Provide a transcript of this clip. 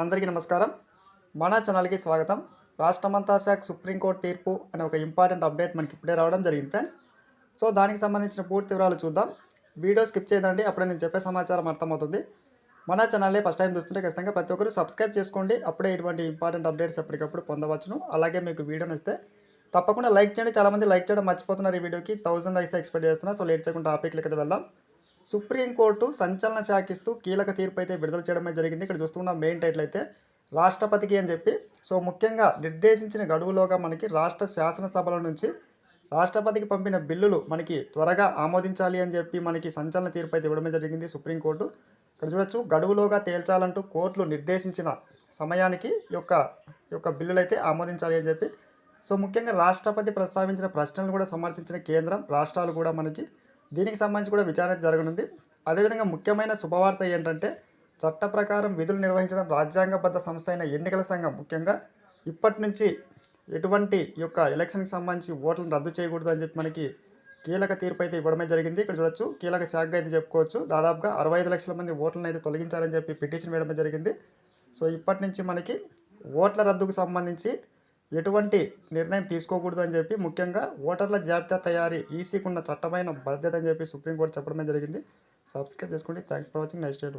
అందరికీ నమస్కారం. మన ఛానల్కి స్వాగతం. రాష్ట్రమంతా శాఖ సుప్రీంకోర్టు తీర్పు అనే ఒక ఇంపార్టెంట్ అప్డేట్ మనకి ఇప్పుడే రావడం జరిగింది ఫ్రెండ్స్. సో దానికి సంబంధించిన పూర్తి వివరాలు చూద్దాం. వీడియో స్కిప్ చేయదండి. అప్పుడే నేను చెప్పే సమాచారం అర్థమవుతుంది. మన ఛానల్ని ఫస్ట్ టైం చూస్తుంటే ఖచ్చితంగా ప్రతి ఒక్కరు సబ్స్క్రైబ్ చేసుకోండి. అప్పుడే ఇటువంటి ఇంపార్టెంట్ అప్డేట్స్ ఎప్పటికప్పుడు పొందవచ్చును. అలాగే మీకు వీడియో నచ్చితే తప్పకుండా లైక్ చేయండి. చాలామంది లైక్ చేయడం మర్చిపోతున్నారు ఈ వీడియోకి. థౌసండ్ అయితే ఎక్స్పెక్ట్ చేస్తున్నా. సో లేట్ చేయకుండా టాపిక్లకి వెళ్దాం. సుప్రీంకోర్టు సంచలన శాఖిస్తూ కీలక తీర్పు అయితే విడుదల చేయడమే జరిగింది. ఇక్కడ చూస్తున్న మెయిన్ టైటిల్ అయితే రాష్ట్రపతికి అని చెప్పి. సో ముఖ్యంగా నిర్దేశించిన గడువులోగా మనకి రాష్ట్ర శాసనసభల నుంచి రాష్ట్రపతికి పంపిన బిల్లులు మనకి త్వరగా ఆమోదించాలి అని చెప్పి మనకి సంచలన తీర్పు అయితే ఇవ్వడమే జరిగింది సుప్రీంకోర్టు. ఇక్కడ చూడొచ్చు గడువులోగా తేల్చాలంటూ కోర్టులు నిర్దేశించిన సమయానికి యొక్క యొక్క బిల్లులు అయితే ఆమోదించాలి అని చెప్పి. సో ముఖ్యంగా రాష్ట్రపతి ప్రస్తావించిన ప్రశ్నలు కూడా సమర్థించిన కేంద్రం రాష్ట్రాలు కూడా మనకి దీనికి సంబంధించి కూడా విచారణ జరగనుంది. అదేవిధంగా ముఖ్యమైన శుభవార్త ఏంటంటే చట్ట ప్రకారం విధులు నిర్వహించడం రాజ్యాంగబద్ధ సంస్థ అయిన ఎన్నికల సంఘం ముఖ్యంగా. ఇప్పటి నుంచి ఎటువంటి యొక్క ఎలక్షన్కి సంబంధించి ఓట్లను రద్దు చేయకూడదు అని చెప్పి మనకి కీలక తీర్పు అయితే ఇవ్వడమే జరిగింది. ఇక్కడ చూడొచ్చు కీలక శాఖగా అయితే చెప్పుకోవచ్చు. దాదాపుగా అరవై ఐదు లక్షల మంది ఓట్లను అయితే తొలగించాలని చెప్పి పిటిషన్ వేయడమే జరిగింది. సో ఇప్పటి నుంచి మనకి ఓట్ల రద్దుకు సంబంధించి ఎటువంటి నిర్ణయం తీసుకోకూడదు అని చెప్పి ముఖ్యంగా ఓటర్ల జాబితా తయారీ ఈసీకి ఉన్న చట్టమైన బాధ్యత అని చెప్పి సుప్రీంకోర్టు చెప్పడమే జరిగింది. సబ్స్క్రైబ్ చేసుకోండి. Thanks for watching. Next date